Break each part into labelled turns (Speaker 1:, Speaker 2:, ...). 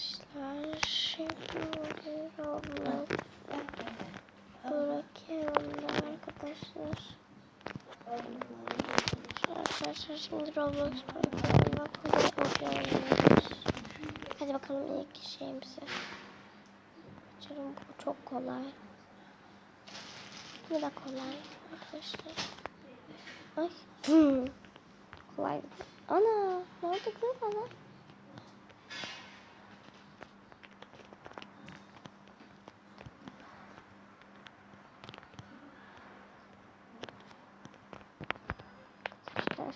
Speaker 1: arkadaşlar. Şimdi Roblox bırakıyorum da arkadaşlar. Arkadaşlar şimdi Roblox bırakıyorum. Hadi bakalım ilk şeyimize. Açalım bu çok kolay. Bu da kolay arkadaşlar. Ay. Kolay. Ana ne oldu kız bana? Arkadaşlar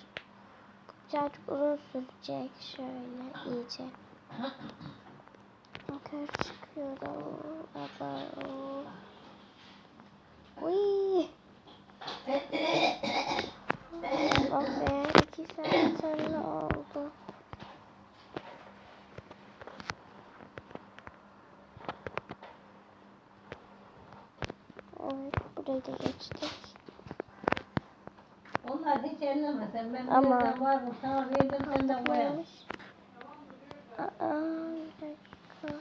Speaker 1: birazcık uzun sürecek şöyle iyice. Yukarı çıkıyorum. Baba. Uy. Oh be iki saat sonra oldu. Evet burayı da geçtik.
Speaker 2: Hiç elleme sen. Ben
Speaker 1: Ama-
Speaker 2: Ama. varım. Sana verdim sen de koyar.
Speaker 1: Neymiş? Aa, bir dakika.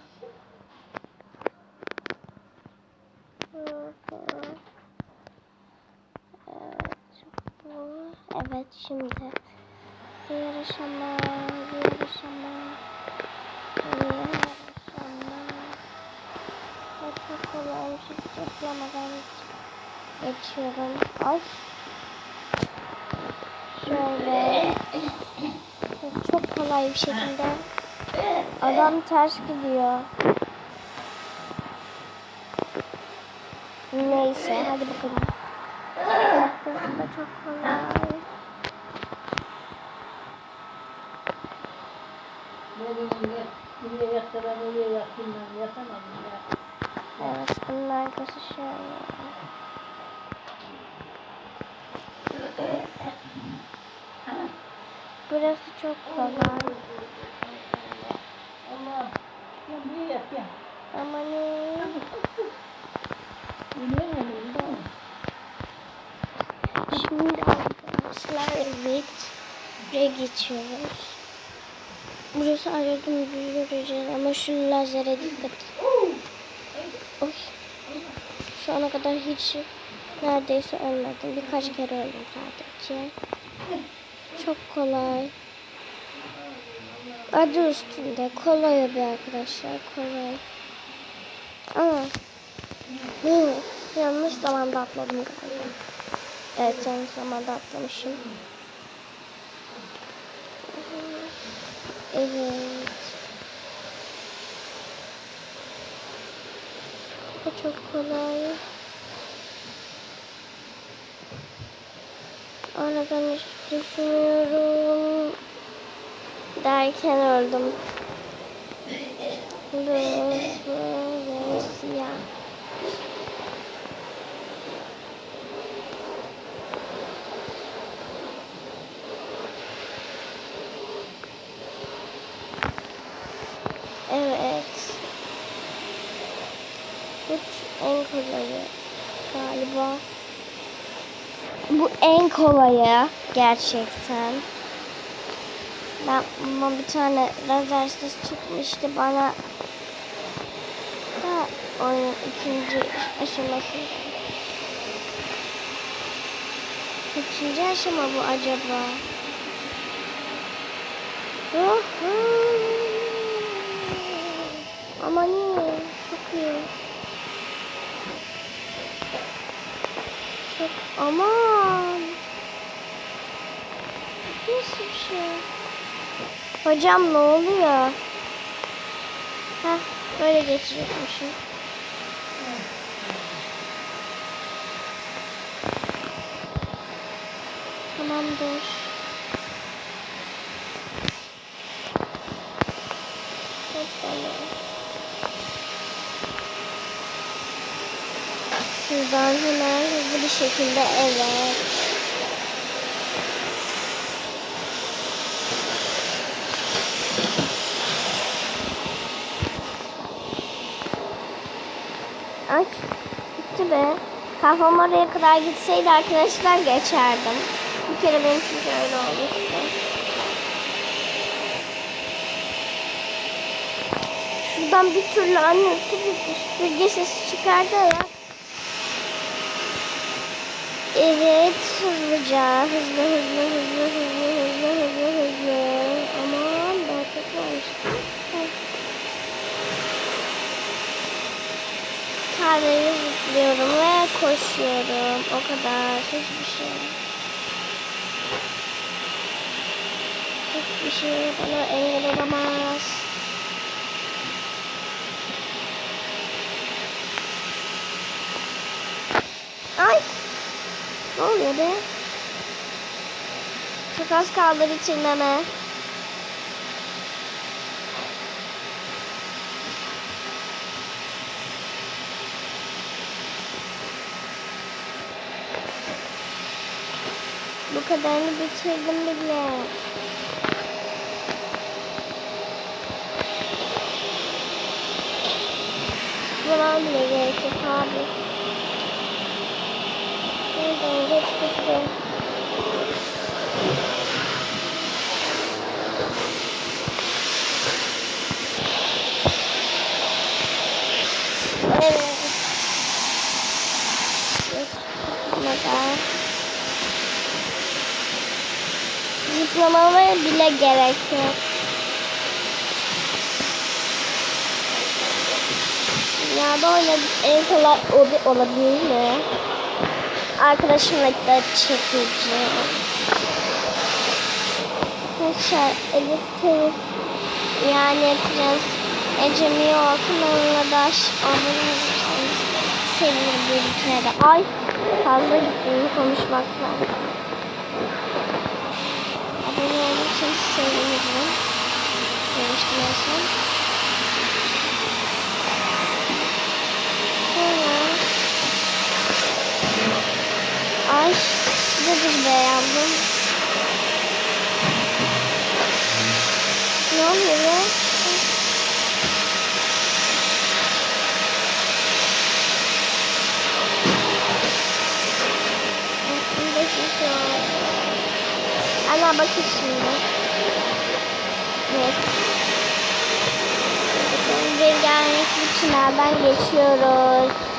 Speaker 1: Evet, bu. Evet, şimdi. Yarışama, yarışama, yarışama. Çok kolay bir şey yapamadan geçiyorum. Ay. Şöyle. Çok kolay bir şekilde. Adam ters gidiyor. Neyse hadi bakalım. Burası çok kolay. Evet bunun arkası şöyle. Burası çok kolay.
Speaker 2: Buraya yat.
Speaker 1: Şimdi arkadaşlar evet buraya geçiyoruz. Burası aradığımızı göreceğiz ama şu lazere dikkat. Oy. Şu ana kadar hiç neredeyse ölmedim. Birkaç kere öldüm sadece. Çok kolay. Adı üstünde. Kolay bir arkadaşlar. Kolay. Ama yanlış zamanda atladım galiba. Evet yanlış zamanda atlamışım. Evet. Bu çok kolay. Aradan hiç düşünüyorum. Derken öldüm. Böyle siyah. Evet. Bu en kolayı galiba. Kolayı gerçekten. Ben ama bir tane lazersiz çıkmıştı bana da oyun ikinci aşaması. Kaçıncı aşama bu acaba? Uhu. Aman iyi. Çok iyi. Çok aman. Nasıl bir şey? Hocam ne oluyor? Heh, böyle geçecekmişim. Tamamdır. Hoppala. Şuradan hemen hızlı bir şekilde evet. Ay gitti be. Kafam oraya kadar gitseydi arkadaşlar geçerdim. Bir kere benim çünkü öyle olmuştu. Buradan bir türlü anne süpürge sesi çıkardı ya. Evet hızlıca hızlı hızlı hızlı hızlı hızlı hızlı hızlı. Aman varmış. Ay. Tarlayı zıplıyorum ve koşuyorum. O kadar. Hiçbir şey. Hiçbir şey bana engel olamaz. Ay! Ne oluyor be? Çok az kaldı bitirmeme. Bu kadarını bitirdim bile. Buna bile gerek yok abi. Nereden geç gitti? Evet. Zıplamadan. Zıplamama bile gerek yok. Dünyada oynadık en kolay obi olabilir mi? Arkadaşımla da çekeceğim. Arkadaşlar Elif Tevif yani yapacağız. Ecem Yok kanalına da abone olursanız sevinirim bir kere de. Ay fazla gittim konuşmakla. Abone olursanız sevinirim. Görüşürüz. Sonra Ay nedir be yavrum? Ne oluyor an. Ana bakın şimdi. Evet. Bakın rengarenk bir çınardan geçiyoruz.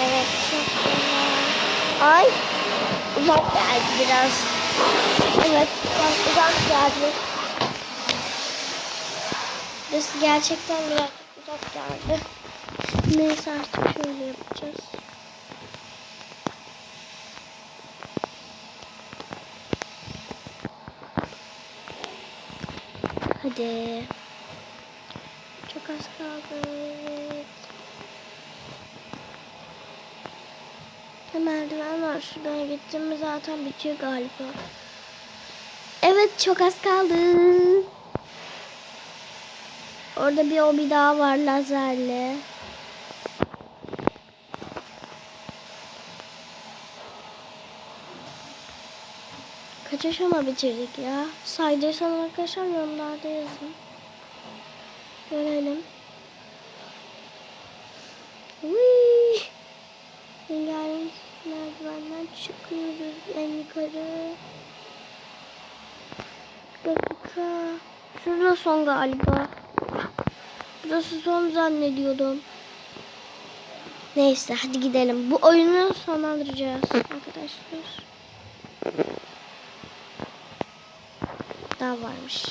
Speaker 1: Evet çok güzel. Ay uzak geldi biraz. Evet biraz uzak geldi. Burası gerçekten biraz uzak geldi. Neyse artık şöyle yapacağız. Hadi. Çok az kaldı. Evet. Bir merdiven var. Şuradan gittim zaten bitiyor galiba. Evet çok az kaldı. Orada bir obi daha var lazerli. Kaç aşama bitirdik ya? Saydıysan arkadaşlar yorumlarda yazın. Görelim. Uy. Rengarenk merdivenden çıkıyoruz en yukarı. Bir dakika. Son galiba. Burası son zannediyordum. Neyse hadi gidelim. Bu oyunu sonlandıracağız arkadaşlar. Daha varmış.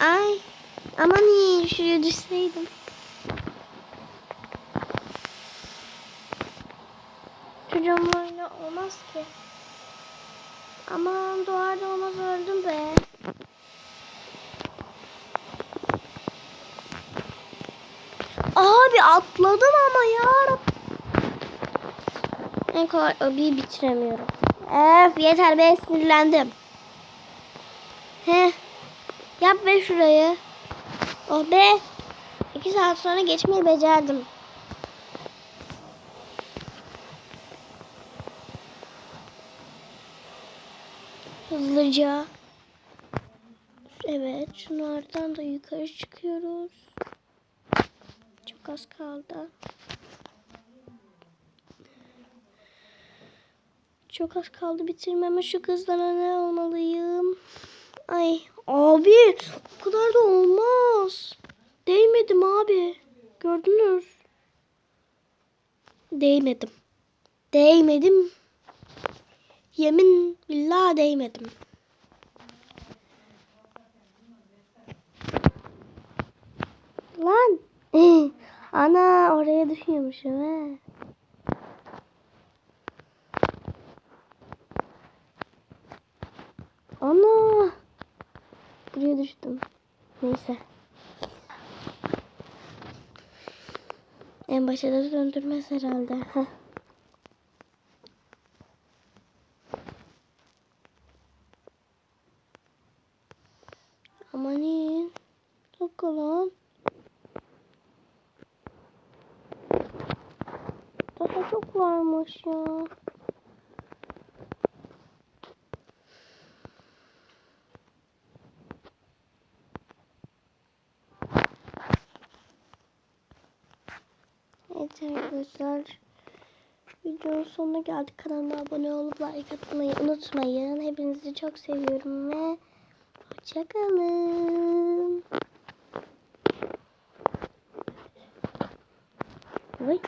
Speaker 1: Ay aman iyi şuraya düşseydim. Çocuğum öyle olmaz ki. Aman doğar olmaz öldüm be. Abi atladım ama ya. En kolay abiyi bitiremiyorum. Öf yeter be sinirlendim. He. Yap be şurayı. Oh be. İki saat sonra geçmeyi becerdim. Hızlıca. Evet, şunlardan da yukarı çıkıyoruz. Çok az kaldı. Çok az kaldı bitirmeme. Şu kızlara ne olmalıyım? Ay abi o kadar da olmaz. Değmedim abi. Gördünüz. Değmedim. Değmedim. Yemin billah değmedim. Lan. Ana oraya düşüyormuşum he. Ana. Buraya düştüm. Neyse. En başa da döndürmez herhalde. Heh. Amanin. Dakika lan. Daha çok varmış ya. Evet arkadaşlar. Videonun sonuna geldik. Kanalıma abone olup like atmayı unutmayın. Hepinizi çok seviyorum ve hoşçakalın. Vay.